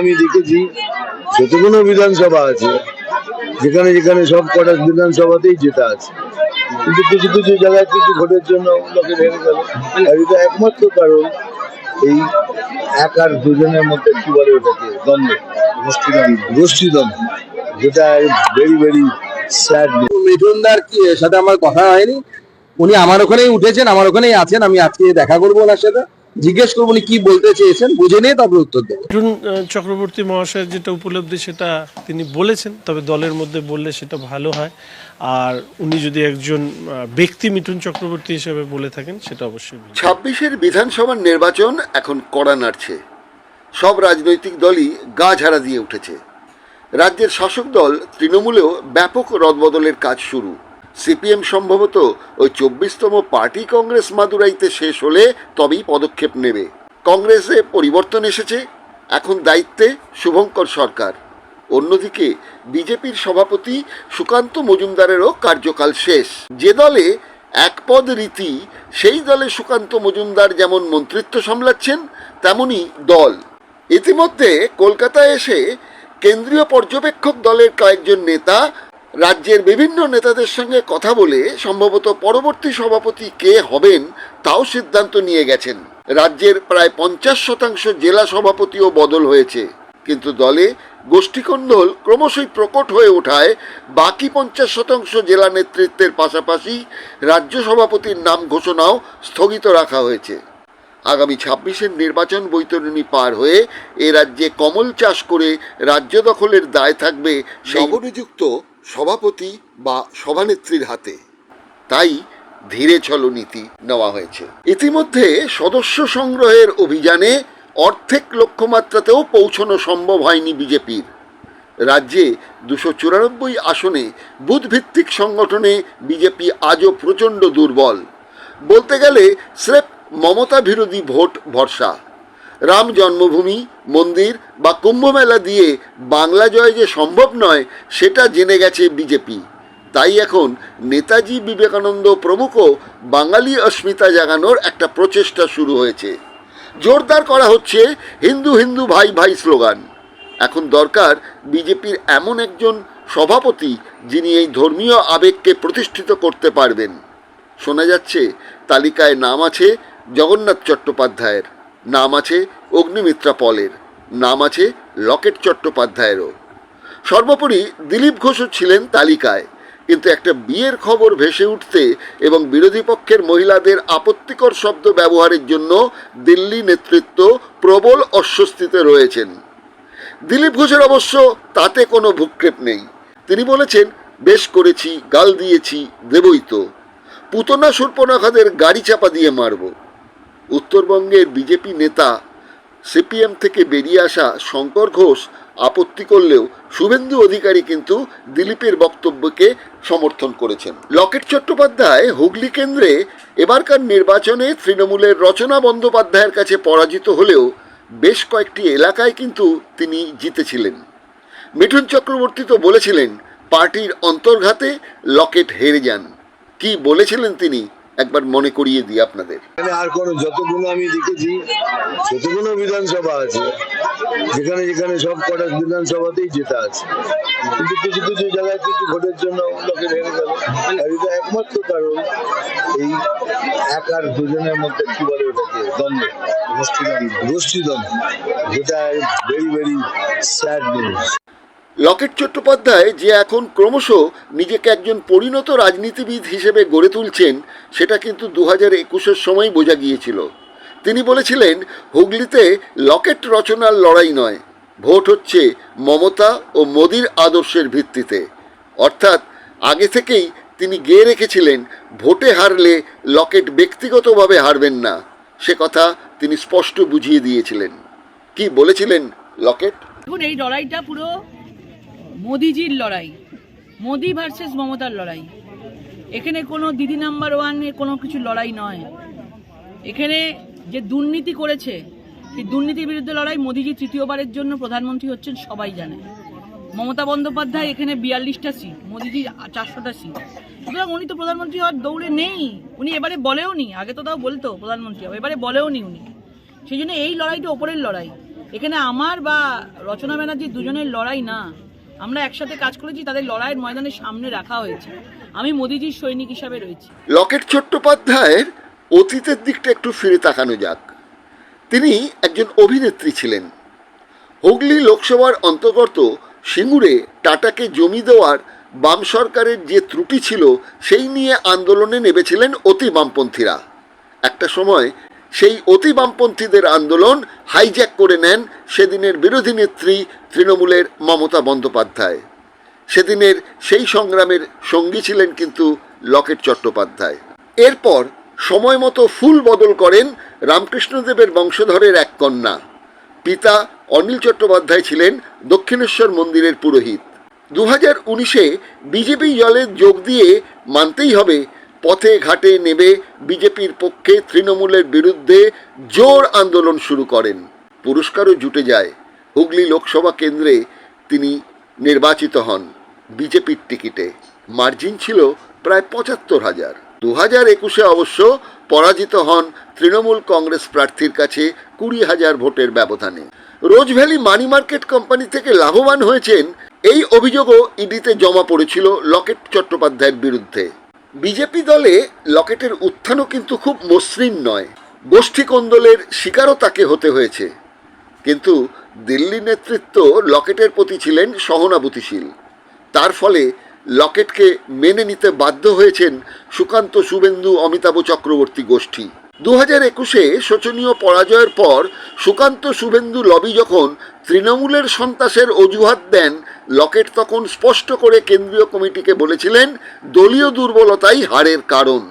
আমি দেখেছি, যতগুলো বিধানসভা আছে, যেখানে যেখানে সব কটা বিধানসভাতেই জেতা আছে। কিন্তু কিছু কিছু জায়গায় কিছু ভোটের জন্য লোকে গেল। আর এটা একমাত্র কারণ এই এক আর দুজনের মধ্যে কি বলে ওটাকে? দ্বন্দ্ব। গোষ্ঠীদ্বন্দ্ব। যেটা ভেরি ভেরি স্যাড মিঠুনদার কি, এর সাথে আমার কথা হয়নি? উনি আমার ওখানেই উঠেছেন, আমার ওখানেই আছেন, আমি আজকে দেখা করব ওনার সাথে। জিজ্ঞেস করব উনি কি বলতে চেয়েছেন বুঝে নিয়ে তারপরে উত্তর দেবো। অর্জুন চক্রবর্তী মহাশয়ের যেটা উপলব্ধি সেটা তিনি বলেছেন তবে দলের মধ্যে বললে সেটা ভালো হয়। আর উনি যদি একজন ব্যক্তি মিঠুন চক্রবর্তী হিসেবে বলে থাকেন সেটা অবশ্যই ছাব্বিশের বিধানসভার নির্বাচন এখন কড়া নাড়ছে। সব রাজনৈতিক দলই গা ঝাড়া দিয়ে উঠেছে। রাজ্যের শাসক দল তৃণমূলেও ব্যাপক রদবদলের কাজ শুরু। সিপিএম সম্ভবত ওই চব্বিশতম পার্টি কংগ্রেস মাদুরাইতে শেষ হলে তবেই পদক্ষেপ নেবে। কংগ্রেসে পরিবর্তন এসেছে। এখন দায়িত্বে শুভঙ্কর সরকার। অন্যদিকে বিজেপির সভাপতি সুকান্ত মজুমদারেরও কার্যকাল শেষ। যে দলে এক পদ রীতি, সেই দলে সুকান্ত মজুমদার যেমন মন্ত্রিত্ব সামলাচ্ছেন, তেমনি দল। ইতিমধ্যে কলকাতায় এসে কেন্দ্রীয় পর্যবেক্ষক দলের কয়েকজন নেতা রাজ্যের বিভিন্ন নেতাদের সঙ্গে কথা বলে সম্ভবত পরবর্তী সভাপতি কে হবেন তাও সিদ্ধান্ত নিয়ে গেছেন। রাজ্যের প্রায় পঞ্চাশ শতাংশ জেলা সভাপতিও বদল হয়েছে। কিন্তু দলে গোষ্ঠীকন্দল ক্রমশই প্রকট হয়ে ওঠায়, বাকি পঞ্চাশ শতাংশ জেলা নেতৃত্বের পাশাপাশি রাজ্য সভাপতির নাম ঘোষণাও স্থগিত রাখা হয়েছে। আগামী ছাব্বিশের নির্বাচন বৈতরণী পার হয়ে এ রাজ্যে কমল চাষ করে রাজ্য দখলের দায় থাকবে নবনিযুক্ত সভাপতি বা সভানেত্রীর হাতে। তাই ধীরে চলো নীতি নেওয়া হয়েছে। ইতিমধ্যে সদস্য সংগ্রহের অভিযানে অর্ধেক লক্ষ্যমাত্রাতেও পৌঁছানো সম্ভব হয়নি বিজেপির। রাজ্যে দুশো চুরানব্বই আসনে বুধভিত্তিক সংগঠনে বিজেপি আজও প্রচণ্ড দুর্বল। বলতে গেলে স্রেফ মমতা বিরোধী ভোট ভরসা। রাম জন্মভূমি, মন্দির বা কুম্ভমেলা দিয়ে বাংলা জয় যে সম্ভব নয়, সেটা জেনে গেছে বিজেপি। তাই এখন নেতাজি বিবেকানন্দ প্রমুখ বাঙালি অস্মিতা জাগানোর একটা প্রচেষ্টা শুরু হয়েছে। জোরদার করা হচ্ছে হিন্দু হিন্দু ভাই ভাই স্লোগান। এখন দরকার বিজেপির এমন একজন সভাপতি যিনি এই ধর্মীয় আবেগকে প্রতিষ্ঠিত করতে পারবেন। শোনা যাচ্ছে তালিকায় নাম আছে জগন্নাথ চট্টোপাধ্যায়ের। নাম আছে অগ্নিমিত্রা পলের, নাম আছে লকেট চট্টোপাধ্যায়েরও। সর্বোপরি দিলীপ ঘোষও ছিলেন তালিকায়, কিন্তু একটা বিয়ের খবর ভেসে উঠতে এবং বিরোধী পক্ষের মহিলাদের আপত্তিকর শব্দ ব্যবহারের জন্য দিল্লি নেতৃত্ব প্রবল অস্বস্তিতে রয়েছেন। দিলীপ ঘোষের অবশ্য তাতে কোনো ভূক্ষেপ নেই। তিনি বলেছেন, বেশ করেছি, গাল দিয়েছি, দেবই তো। পুতনা সুর্পনাখাদের গাড়ি চাপা দিয়ে মারব। উত্তরবঙ্গের বিজেপি নেতা সিপিএম থেকে বেরিয়ে আসা শঙ্কর ঘোষ আপত্তি করলেও শুভেন্দু অধিকারী কিন্তু দিলীপের বক্তব্যকে সমর্থন করেছেন। লকেট চট্টোপাধ্যায় হুগলি কেন্দ্রে এবারকার নির্বাচনে তৃণমূলের রচনা বন্দ্যোপাধ্যায়ের কাছে পরাজিত হলেও বেশ কয়েকটি এলাকায় কিন্তু তিনি জিতেছিলেন। মিঠুন চক্রবর্তী তো বলেছিলেন, পার্টির অন্তর্ঘাতে লকেট হেরে যান। কি বলেছিলেন তিনি? একবার মনে করিয়ে দিই আপনাদের। আর কোনো, যতগুলো আমি দেখেছি, যতগুলো বিধানসভা আছে, যেখানে যেখানে সব কটা বিধানসভাতেই জেতা আছে। কিন্তু কিছু কিছু জায়গায় কিছু ভোটের জন্য লোকে গেল আর এটা একমাত্র কারণ এই এক আর দুজনের মধ্যে কি বলে ওটাকে? দ্বন্দ্ব। গোষ্ঠীদ্বন্দ্ব। গোষ্ঠীদ্বন্দ্ব। যেটা very very sad news Locket Chattopadhyay যে এখন ক্রমশ নিজেকে একজন পরিণত রাজনীতিবিদ হিসেবে গড়ে তুলছেন, সেটা কিন্তু দু হাজার একুশের সময় বোঝা গিয়েছিল। তিনি বলেছিলেন, হুগলিতে লকেট রচনার লড়াই নয়, ভোট হচ্ছে মমতা ও মোদির আদর্শের ভিত্তিতে। অর্থাৎ আগে থেকেই তিনি গেয়ে রেখেছিলেন, ভোটে হারলে লকেট ব্যক্তিগতভাবে হারবেন না। সে কথা তিনি স্পষ্ট বুঝিয়ে দিয়েছিলেন। কি বলেছিলেন লকেট? এই লড়াইটা পুরো মোদিজির লড়াই, মোদি ভার্সেস মমতার লড়াই। এখানে কোনো দিদি নাম্বার ওয়ানে কোনো কিছু লড়াই নয়। এখানে যে দুর্নীতি করেছে, সেই দুর্নীতির বিরুদ্ধে লড়াই মোদিজি তৃতীয়বারের জন্য প্রধানমন্ত্রী হচ্ছেন সবাই জানে। মমতা বন্দ্যোপাধ্যায় এখানে বিয়াল্লিশটা সিট মোদিজি চারশোটা সিট সুতরাং উনি তো প্রধানমন্ত্রী হওয়ার দৌড়ে নেই। উনি এবারে বলেও নি, আগে তো তাও বলতো প্রধানমন্ত্রী হবে এবারে বলেও নি উনি। সেই জন্য এই লড়াইটা ওপরের লড়াই। এখানে আমার বা রচনা ব্যানার্জি দুজনের লড়াই না। আমরা একসাথে কাজ করেছি, তাদের লড়াইয়ের ময়দানের সামনে রাখা হয়েছে। আমি মোদিজির সৈনিক হিসাবে রয়েছি। লকেট চট্টোপাধ্যায়ের অতীতের দিকটা একটু ফিরে তাকানো যাক। তিনি একজন অভিনেত্রী ছিলেন। হুগলি লোকসভার অন্তর্গত সিঙ্গুরে টাটাকে জমি দেওয়ার বাম সরকারের যে ত্রুটি ছিল, সেই নিয়ে আন্দোলনে নেমেছিলেন অতি বামপন্থীরা। একটা সময় সেই অতি বামপন্থীদের আন্দোলন হাইজ্যাক করে নেন সেদিনের বিরোধী নেত্রী তৃণমূলের মমতা বন্দ্যোপাধ্যায়। সেদিনের সেই সংগ্রামের সঙ্গী ছিলেন কিন্তু লকেট চট্টোপাধ্যায়। এরপর সময় মতো ফুল বদল করেন রামকৃষ্ণদেবের বংশধরের এক কন্যা। পিতা অনিল চট্টোপাধ্যায় ছিলেন দক্ষিণেশ্বর মন্দিরের পুরোহিত। দু হাজার উনিশে বিজেপি দলে যোগ দিয়ে মানতেই হবে পথে ঘাটে নেবে বিজেপির পক্ষে তৃণমূলের বিরুদ্ধে জোর আন্দোলন শুরু করেন। পুরস্কারও জুটে যায়। হুগলি লোকসভা কেন্দ্রে তিনি নির্বাচিত হন বিজেপির টিকিটে। মার্জিন ছিল প্রায় পঁচাত্তর হাজার। দু হাজার একুশে অবশ্য পরাজিত হন তৃণমূল কংগ্রেস প্রার্থীর কাছে কুড়ি হাজার ভোটের ব্যবধানে। রোজভ্যালি মানি মার্কেট কোম্পানি থেকে লাভবান হয়েছেন। এই অভিযোগও ইডিতে জমা পড়েছিল লকেট চট্টোপাধ্যায়ের বিরুদ্ধে। বিজেপি দলে লকেটের উত্থানও কিন্তু খুব মসৃণ নয়। গোষ্ঠী কোন্দলের শিকারও তাকে হতে হয়েছে। কিন্তু দিল্লি নেতৃত্ব লকেটের প্রতি ছিলেন সহনাভূতিশীল। তার ফলে লকেটকে মেনে নিতে বাধ্য হয়েছেন সুকান্ত শুভেন্দু অমিতাভ চক্রবর্তী গোষ্ঠী। দু হাজার একুশে শোচনীয় পরাজয়ের পর সুকান্ত শুভেন্দু লবি যখন তৃণমূলের সন্ত্রাসের অজুহাত দেন, লকেট তখন স্পষ্ট করে কেন্দ্রীয় কমিটিকে বলেছিলেন, দলীয় দুর্বলতাই হারের কারণ।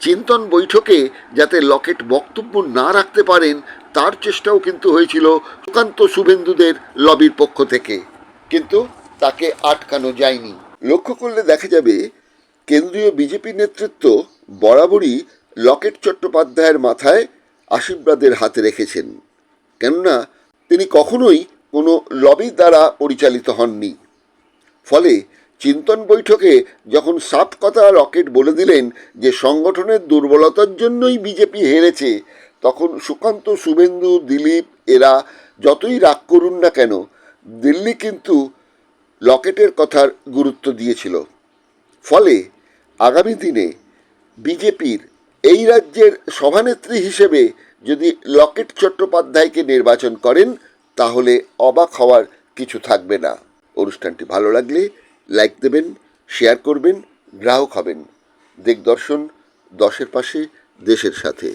চিন্তন বৈঠকে যাতে লকেট বক্তব্য না রাখতে পারেন, তার চেষ্টাও কিন্তু হয়েছিল সুকান্ত শুভেন্দুদের লবির পক্ষ থেকে। কিন্তু তাকে আটকানো যায়নি। লক্ষ্য করলে দেখা যাবে, কেন্দ্রীয় বিজেপি নেতৃত্ব বরাবরই লকেট চট্টোপাধ্যায়ের মাথায় আশীর্বাদের হাতে রেখেছেন। কেননা তিনি কখনোই কোনো লবি দ্বারা পরিচালিত হননি। ফলে চিন্তন বৈঠকে যখন সাফ কথা রকেট বলে দিলেন যে সংগঠনের দুর্বলতার জন্যই বিজেপি হেরেছে, তখন সুকান্ত, শুভেন্দু, দিলীপ এরা যতই রাগ করুন না কেন, দিল্লি কিন্তু লকেটের কথার গুরুত্ব দিয়েছিল। ফলে আগামী দিনে বিজেপির এই রাজ্যের সভানেত্রী হিসেবে যদি লকেট চট্টোপাধ্যায়কে নির্বাচন করেন, তাহলে অবাক হওয়ার কিছু থাকবে না। অনুষ্ঠানটি ভালো লাগলে লাইক দেবেন, শেয়ার করবেন, গ্রাহক হবেন। দিগদর্শন দশের পাশে, দেশের সাথে।